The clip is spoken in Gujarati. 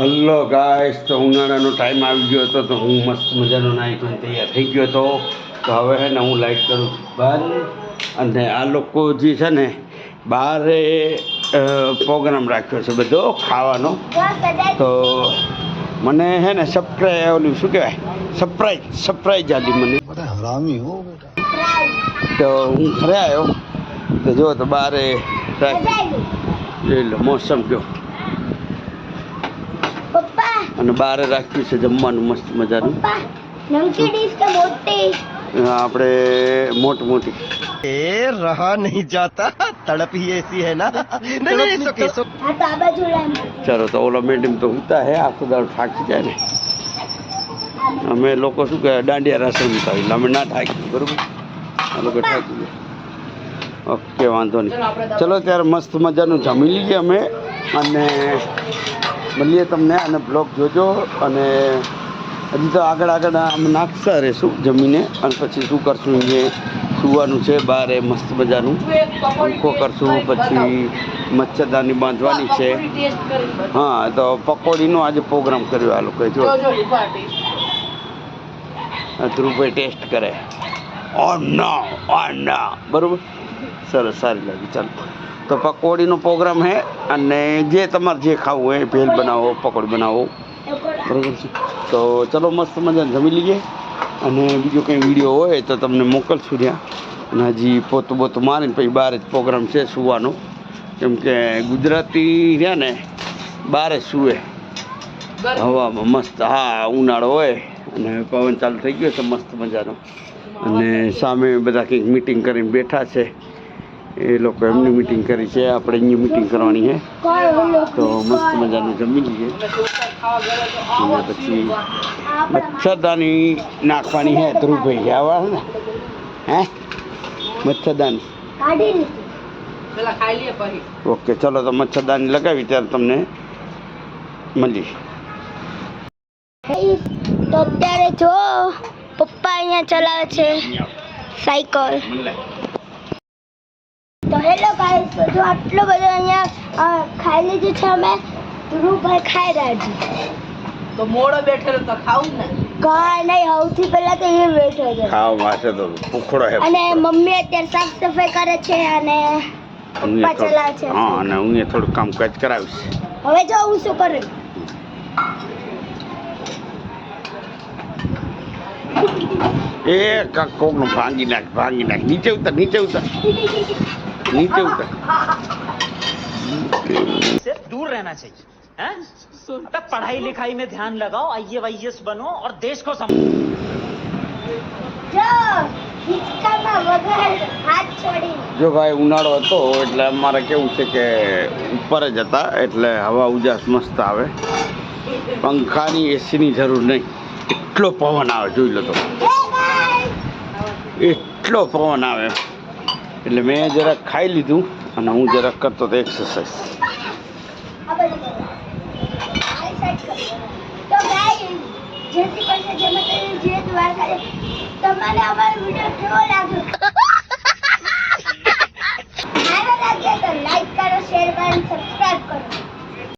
હલ્લો ગાય તો ઉનાળાનો ટાઈમ આવી ગયો હતો તો હું મસ્ત મજાનો નાહી ધોઈને તૈયાર થઈ ગયો હતો. તો હવે છે ને હું લાઇટ કરું બહાર અને આ લોકો જે છે ને બારે પ્રોગ્રામ રાખ્યો છે બધો ખાવાનો. તો મને છે ને સબસ્ક્રાઈબ ઓલું શું કહેવાય? સરપ્રાઈઝ સરપ્રાઈઝ આલી મને. તો હું ઘરે આવ્યો. તો જો તો બારે મોસમ કયો? અને બારે રાખ્યું છે જમવાનું મસ્ત મજાનું પપ્પા નમકી ડીશ કે મોટી આપણે મોટી મોટી ए रहा नहीं जाता तड़प ही ऐसी है ना नहीं नहीं तो कैसो હા તો આ બાજુ લાવ ચાલો તો ઓલા મેડમ તો ઉતા હે આખો દાડો થાકી જાય ને અમે લોકો શું કહે દાંડિયા રસ રમતા હોય એટલે અમે ના થાકી બરોબર આ લોકો થાકી ગયા ઓકે વાંધો નહીં ચલો ત્યારે મસ્ત મજાનું જમી લઈએ અમે અને મળીએ તમને અને બ્લોગ જોજો અને હજી તો આગળ આગળ આમ નાખતા રહેશું જમીને અને પછી શું કરશું એ સુવાનું છે બારે મસ્ત મજાનું. પંખો કરશું પછી મચ્છરદાની બાંધવાની છે. હા તો પકોડીનો આજે પ્રોગ્રામ કર્યો આ લોકોએ જો. ધ્રુવભાઈ ટેસ્ટ કરે. ઓ ના ઓ ના બરાબર? સરસ સારી લાગી. ચાલો. તો પકોડીનો પ્રોગ્રામ હે અને જે તમારે જે ખાવું હોય ભેલ બનાવો, પકોડી બનાવો. બરાબર છે? તો ચલો મસ્ત મજાને જમી લઈએ. અને બીજો કંઈ વીડિયો હોય તો તમને મોકલશું ત્યાં. અને હજી પોતું બોતું મારીને પછી બહાર જ પ્રોગ્રામ છે સુવાનો. કેમ કે ગુજરાતી રહ્યા ને, બારે સુવે. હવામાં મસ્ત, હા, ઉનાળો હોય અને પવન ચાલુ થઈ ગયો છે મસ્ત મજાનો. અને સામે બધા કંઈક મિટિંગ કરીને બેઠા છે. એ લોકો એમની મિટિંગ કરી છે આપણે અહીંયા મિટિંગ કરવાની છે. તો મસ્ત મજાનું જમી લઈએ અને પછી મચ્છરદાની નાખવાની હે ધ્રુવભાઈ આવા ને? હે? મચ્છરદાની. ઓકે ચલો તો મચ્છરદાની લગાવી ત્યારે તમને મળી તો અત્યારે જો પપ્પા અહીંયા ચલાવે છે સાયકલ. હેલો ગાઈસ બધું આટલો બધો અહીંયા ખાઈ લીધું છે અમે. ધ્રુવભાઈ ખાઈ રહ્યા છે. તો મોડો બેઠેલો તો ખાવું ને? કાંઈ નહીં સૌથી પહેલા તો એ બેઠો છે. ખાવા વાસે તો ભૂખડો હે અને મમ્મી અત્યારે સાફ સફાઈ કરે છે અને પપ્પા ચલાવે છે. હા અને હું એ થોડું કામકાજ કરાવીશ હવે જો હું શું કરું? એ કોકનું ભાંગી નાખ ભાંગી નાખ. નીચે ઉતર નીચે ઉતર. નીચે ઉતર से दूर रहना चाहिए हैं? अबे पढ़ाई लिखाई में ध्यान लगाओ आई वाईएस बनो और देश को सम જો હિંચકામાં વગર હાથ છોડી જો ભાઈ ઉનાળો હતો એટલે અમારે કેવું છે કે ઉપર જ હતા એટલે હવા ઉજાસ મસ્ત આવે પંખાની એસીની જરૂર નહીં એટલો પવન આવે જોઈ લો તો એટલો પવન આવે એટલે મેં જરાક ખાઈ લીધું અને હું જરાક કરતો હતો એક્સરસાઇઝ આ બધું કરો. આ side કરો. તો guys, જય શ્રી કૃષ્ણ, જય માતાજી, જય દ્વારકાધીશ. તમને અમારો વીડિયો કેવો લાગ્યો